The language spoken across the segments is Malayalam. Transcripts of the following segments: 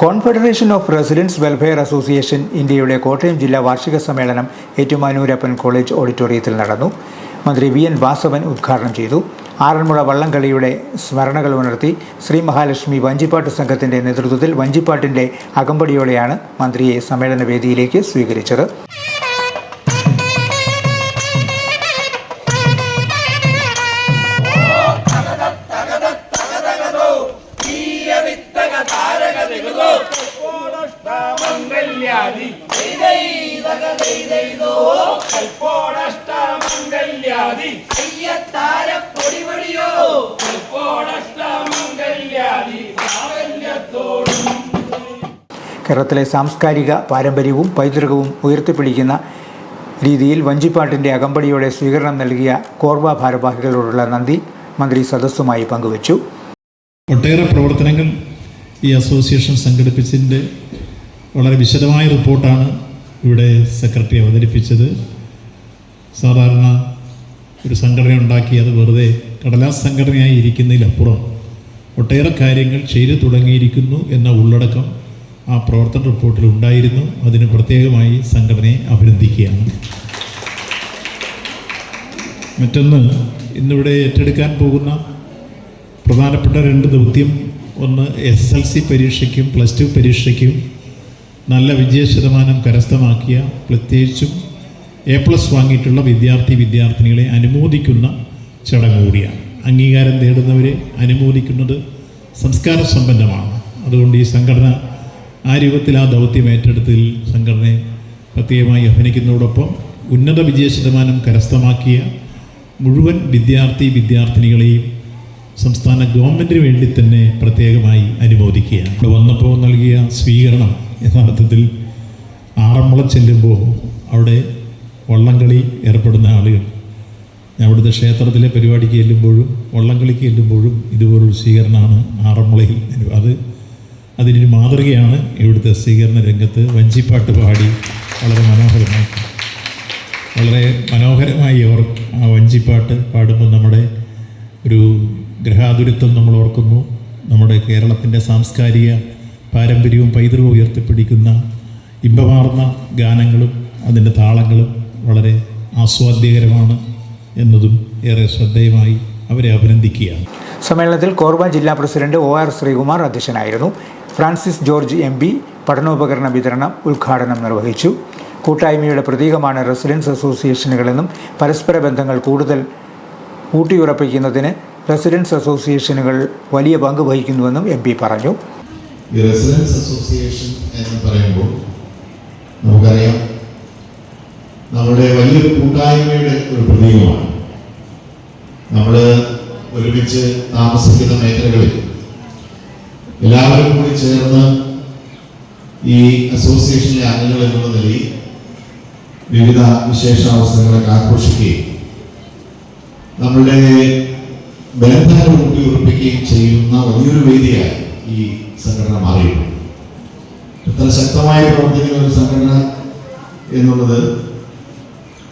Confederation of residents welfare association ഇന്ത്യയുടെ കോട്ടയം ജില്ലാ വാർഷിക സമ്മേളനം ഏറ്റുമാനൂരപ്പൻ കോളേജ് ഓഡിറ്റോറിയത്തിൽ നടന്നു. മന്ത്രി വി എൻ വാസവൻ ഉദ്ഘാടനം ചെയ്തു. ആറന്മുള വള്ളംകളിയുടെ സ്മരണകൾ ഉണർത്തി ശ്രീ മഹാലക്ഷ്മി വഞ്ചിപ്പാട്ട് സംഘത്തിന്റെ നേതൃത്വത്തിൽ വഞ്ചിപ്പാട്ടിന്റെ അകമ്പടിയോടെയാണ് മന്ത്രിയെ സമ്മേളന വേദിയിലേക്ക് സ്വീകരിച്ചത്. ಕಲ್ಪೋಡಷ್ಟಮಂಗಲ್ಯಾದಿ അയ്യത്താര പൊടിപൊടിയോ കൽപ്പോടഷ്ടമംഗല്യാദി പ്രാബല്യത്തോടും കേരളത്തിലെ സാംസ്കാരിക പാരമ്പര്യവും പൈതൃകവും ഉയർത്തിപ്പിടിക്കുന്ന രീതിയിൽ വഞ്ചിപ്പാട്ടിന്റെ അകമ്പടിയോടെ സ്വീകരണം നൽകിയ കോർവ ഭാരവാഹികളോടുള്ള നന്ദി മന്ത്രി സദസ്സുമായി പങ്കുവച്ചു ഒട്ടേറെ പ്രവർത്തനങ്ങൾ ഈ അസോസിയേഷൻ സംഘടിപ്പിച്ചതിൻ്റെ വളരെ വിശദമായ റിപ്പോർട്ടാണ് ഇവിടെ സെക്രട്ടറി അവതരിപ്പിച്ചത് സാധാരണ ഒരു സംഘടന ഉണ്ടാക്കി അത് വെറുതെ കടലാസ് സംഘടനയായി ഇരിക്കുന്നതിലപ്പുറം ഒട്ടേറെ കാര്യങ്ങൾ ചെയ്തു തുടങ്ങിയിരിക്കുന്നു എന്ന ഉള്ളടക്കം ആ പ്രവർത്തന റിപ്പോർട്ടിൽ ഉണ്ടായിരുന്നു. അതിന് പ്രത്യേകമായി സംഘടനയെ അഭിനന്ദിക്കുകയാണ്. മറ്റൊന്ന് ഇന്നിവിടെ ഏറ്റെടുക്കാൻ പോകുന്ന പ്രധാനപ്പെട്ട രണ്ട് ദൗത്യം. ഒന്ന് എസ് എൽ സി പരീക്ഷയ്ക്കും പ്ലസ് ടു പരീക്ഷയ്ക്കും നല്ല വിജയ ശതമാനം കരസ്ഥമാക്കിയ പ്രത്യേകിച്ചും എ പ്ലസ് വാങ്ങിയിട്ടുള്ള വിദ്യാർത്ഥി വിദ്യാർത്ഥിനികളെ അനുമോദിക്കുന്ന ചടങ്ങ് കൂടിയാണ്. അംഗീകാരം നേടുന്നവരെ അനുമോദിക്കുന്നത് സംസ്കാര സമ്പന്നമാണ് അതുകൊണ്ട് ഈ സംഘടന ആ രൂപത്തിൽ ആ ദൗത്യം ഏറ്റെടുത്തതിൽ സംഘടനയെ പ്രത്യേകമായി അഭിനയിക്കുന്നതോടൊപ്പം ഉന്നത വിജയ ശതമാനം കരസ്ഥമാക്കിയ മുഴുവൻ വിദ്യാർത്ഥി വിദ്യാർത്ഥിനികളെയും സംസ്ഥാന ഗവൺമെന്റിന് വേണ്ടി തന്നെ പ്രത്യേകമായി അനുമോദിക്കുകയാണ്. ഇവിടെ വന്നപ്പോൾ നൽകിയ സ്വീകരണം യഥാർത്ഥത്തിൽ ആറന്മുള ചെല്ലുമ്പോൾ അവിടെ വള്ളംകളി ഏർപ്പെടുന്ന ആളുകൾ. അവിടുത്തെ ക്ഷേത്രത്തിലെ പരിപാടിക്ക് ചെല്ലുമ്പോഴും വള്ളംകളിക്ക് ചെല്ലുമ്പോഴും ഇതുപോലൊരു സ്വീകരണമാണ് ആറന്മുളയിൽ അത് അതിനൊരു മാതൃകയാണ് ഇവിടുത്തെ സ്വീകരണ രംഗത്ത് വഞ്ചിപ്പാട്ട് പാടി വളരെ മനോഹരമായി. വളരെ മനോഹരമായി അവർ ആ വഞ്ചിപ്പാട്ട് പാടുമ്പോൾ നമ്മുടെ ഒരു ഗ്രഹാതുരത്വം നമ്മൾ ഓർക്കുന്നു. നമ്മുടെ കേരളത്തിന്റെ സാംസ്കാരിക പാരമ്പര്യവും പൈതൃകവും ഉയർത്തിപ്പിടിക്കുന്ന ഇമ്പമാർന്ന ഗാനങ്ങളും അതിന്റെ താളങ്ങളും വളരെ ആസ്വാദ്യകരമാണ് എന്നതും ഏറെ ശ്രദ്ധേയമായി അവരെ അഭിനന്ദിക്കുകയാണ്. സമ്മേളനത്തിൽ കോർബ ജില്ലാ പ്രസിഡന്റ് ഒ ആർ ശ്രീകുമാർ അധ്യക്ഷനായിരുന്നു. ഫ്രാൻസിസ് ജോർജ് എം പി പഠനോപകരണ വിതരണം ഉദ്ഘാടനം നിർവഹിച്ചു. കൂട്ടായ്മയുടെ പ്രതീകമാണ് റെസിഡൻസ് അസോസിയേഷനുകളെന്നും പരസ്പര ബന്ധങ്ങൾ കൂടുതൽ ഊട്ടിയുറപ്പിക്കുന്നതിന് റെസിഡൻസ് അസോസിയേഷനുകൾ വലിയ പങ്ക് വഹിക്കുന്നുവെന്നും എം പി പറഞ്ഞു. റെസിഡൻസ് അസോസിയേഷൻ എന്ന് പറയുമ്പോൾ നമുക്കറിയാം നമ്മുടെ വലിയൊരു കൂട്ടായ്മയുടെ ഒരു പ്രതീകമാണ്. നമ്മൾ ഒരുമിച്ച് താമസിക്കുന്ന മേഖലകളിൽ എല്ലാവരും കൂടി ചേർന്ന് ഈ അസോസിയേഷനിലെ അംഗങ്ങൾ എന്നുള്ള നിലയിൽ വിവിധ വിശേഷാവസരങ്ങളൊക്കെ ആഘോഷിക്കുകയും നമ്മളുടെ ഊട്ടി ഉറപ്പിക്കുകയും ചെയ്യുന്ന വലിയൊരു വേദിയായി ഈ സംഘടന മാറിയിട്ടുണ്ട് ഇത്ര ശക്തമായി പ്രവർത്തിക്കുന്ന ഒരു സംഘടന എന്നുള്ളത്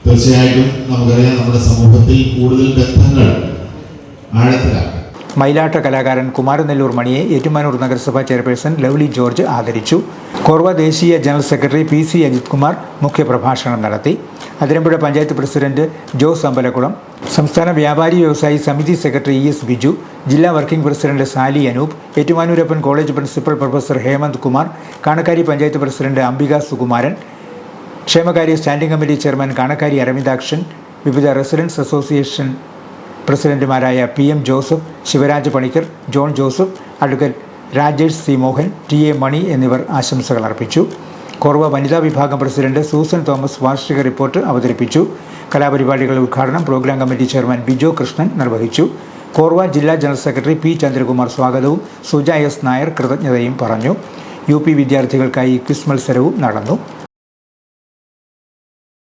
തീർച്ചയായിട്ടും നമുക്കറിയാം നമ്മുടെ സമൂഹത്തിൽ കൂടുതൽ ബന്ധങ്ങൾ ആഴത്തിലാണ്. മയിലാട്ട കലാകാരൻ കുമാരനെല്ലൂർ മണിയെ ഏറ്റുമാനൂർ നഗരസഭാ ചെയർപേഴ്സൺ ലവ്ലി ജോർജ് ആദരിച്ചു. കോർവ ദേശീയ general secretary P C Ajith Kumar മുഖ്യപ്രഭാഷണം നടത്തി. അതിരമ്പുഴ പഞ്ചായത്ത് പ്രസിഡന്റ് ജോസ് അമ്പലക്കുളം സംസ്ഥാന വ്യാപാരി വ്യവസായി സമിതി സെക്രട്ടറി ഇ എസ് ബിജു ജില്ലാ working president Sally Anoop Ettumanoorappan college principal professor Hemanth Kumar Kanakkari panchayat president Ambika Sukumaran ക്ഷേമകാര്യ standing committee chairman Kanakkari Aravindakshan വിവിധ റെസിഡൻസ് അസോസിയേഷൻ പ്രസിഡന്റുമാരായ P M Joseph Sivaraj Panicker John Joseph advocate Rajesh C Mohan T A Mani എന്നിവർ ആശംസകൾ അർപ്പിച്ചു. കോർവ വനിതാ വിഭാഗം പ്രസിഡന്റ് സൂസൻ തോമസ് വാർഷിക റിപ്പോർട്ട് അവതരിപ്പിച്ചു. കലാപരിപാടികളുടെ ഉദ്ഘാടനം programme committee chairman Bijo Krishnan നിർവഹിച്ചു. കോർവ ജില്ലാ ജനറൽ സെക്രട്ടറി പി ചന്ദ്രകുമാർ സ്വാഗതവും സുജ എസ് നായർ കൃതജ്ഞതയും പറഞ്ഞു. യു പി വിദ്യാർത്ഥികൾക്കായി ക്വിസ് മത്സരവും നടന്നു.